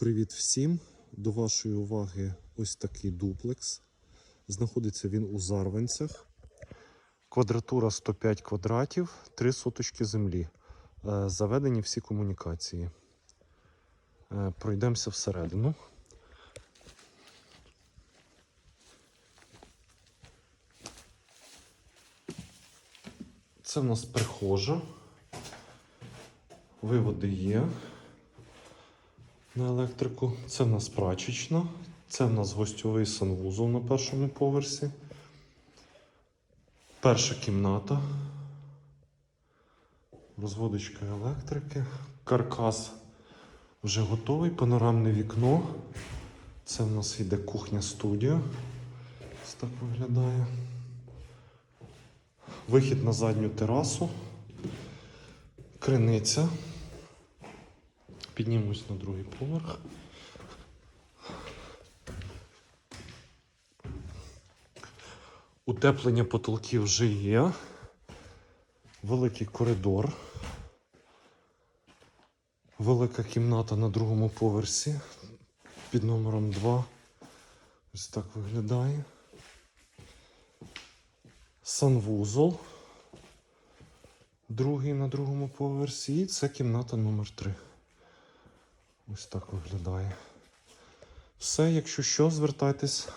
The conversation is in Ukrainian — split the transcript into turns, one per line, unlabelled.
Привіт всім! До вашої уваги ось такий дуплекс. Знаходиться він у Зарванцях. Квадратура 105 квадратів, 3 соточки землі. Е, Заведені всі комунікації. Е, Пройдемося всередину. Це в нас прихожа. Виводи є на електрику. Це в нас прачечна. Це в нас гостьовий санвузол на першому поверсі. Перша кімната. Розводочка електрики. Каркас вже готовий. Панорамне вікно. Це в нас йде кухня-студія. Ось так виглядає. Вихід на задню терасу. Криниця. Піднімусь на другий поверх. Утеплення потолків вже є. Великий коридор. Велика кімната на другому поверсі під номером 2. Ось так виглядає. Санвузол. Другий на другому поверсі. І це кімната номер 3. Ось так виглядає. Все, якщо що, звертайтесь.